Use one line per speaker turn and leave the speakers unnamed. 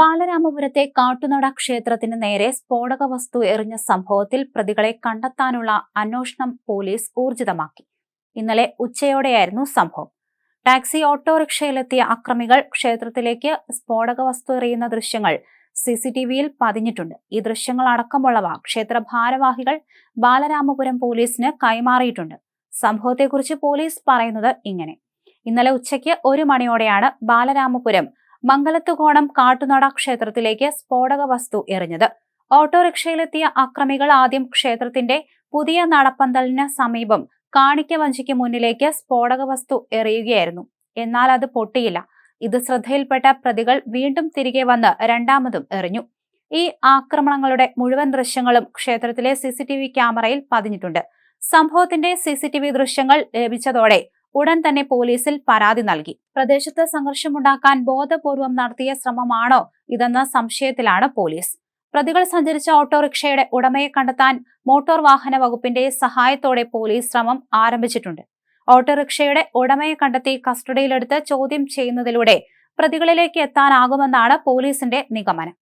ബാലരാമപുരത്തെ കാട്ടുനട ക്ഷേത്രത്തിന് നേരെ സ്ഫോടക വസ്തു എറിഞ്ഞ സംഭവത്തിൽ പ്രതികളെ കണ്ടെത്താനുള്ള അന്വേഷണം പോലീസ് ഊർജിതമാക്കി. ഇന്നലെ ഉച്ചയോടെയായിരുന്നു സംഭവം. ടാക്സി ഓട്ടോറിക്ഷയിലെത്തിയ അക്രമികൾ ക്ഷേത്രത്തിലേക്ക് സ്ഫോടക വസ്തു എറിയുന്ന ദൃശ്യങ്ങൾ സി സി ടി വിയിൽ പതിഞ്ഞിട്ടുണ്ട്. ഈ ദൃശ്യങ്ങൾ അടക്കമുള്ളവ ക്ഷേത്ര ഭാരവാഹികൾ ബാലരാമപുരം പോലീസിന് കൈമാറിയിട്ടുണ്ട്. സംഭവത്തെക്കുറിച്ച് പോലീസ് പറയുന്നത് ഇങ്ങനെ. ഇന്നലെ ഉച്ചയ്ക്ക് ഒരു മണിയോടെയാണ് ബാലരാമപുരം മംഗലത്തുകോണം കാട്ടുനട ക്ഷേത്രത്തിലേക്ക് സ്ഫോടക വസ്തു എറിഞ്ഞത്. ഓട്ടോറിക്ഷയിലെത്തിയ അക്രമികൾ ആദ്യം ക്ഷേത്രത്തിന്റെ പുതിയ നടപ്പന്തലിന് സമീപം കാണിക്ക വഞ്ചിക്ക് മുന്നിലേക്ക് സ്ഫോടക വസ്തു എറിയുകയായിരുന്നു. എന്നാൽ അത് പൊട്ടിയില്ല. ഇത് ശ്രദ്ധയിൽപ്പെട്ട പ്രതികൾ വീണ്ടും തിരികെ വന്ന് രണ്ടാമതും എറിഞ്ഞു. ഈ ആക്രമണങ്ങളുടെ മുഴുവൻ ദൃശ്യങ്ങളും ക്ഷേത്രത്തിലെ സിസിടിവി ക്യാമറയിൽ പതിഞ്ഞിട്ടുണ്ട്. സംഭവത്തിന്റെ സിസിടിവി ദൃശ്യങ്ങൾ ലഭിച്ചതോടെ ഉടൻ തന്നെ പോലീസിൽ പരാതി നൽകി. പ്രദേശത്ത് സംഘർഷമുണ്ടാക്കാൻ ബോധപൂർവം നടത്തിയ ശ്രമമാണോ ഇതെന്ന സംശയത്തിലാണ് പോലീസ്. പ്രതികൾ സഞ്ചരിച്ച ഓട്ടോറിക്ഷയുടെ ഉടമയെ കണ്ടെത്താൻ മോട്ടോർ വാഹന വകുപ്പിന്റെ സഹായത്തോടെ പോലീസ് ശ്രമം ആരംഭിച്ചിട്ടുണ്ട്. ഓട്ടോറിക്ഷയുടെ ഉടമയെ കണ്ടെത്തി കസ്റ്റഡിയിലെടുത്ത് ചോദ്യം ചെയ്യുന്നതിലൂടെ പ്രതികളിലേക്ക് എത്താനാകുമെന്നാണ് പോലീസിന്റെ നിഗമനം.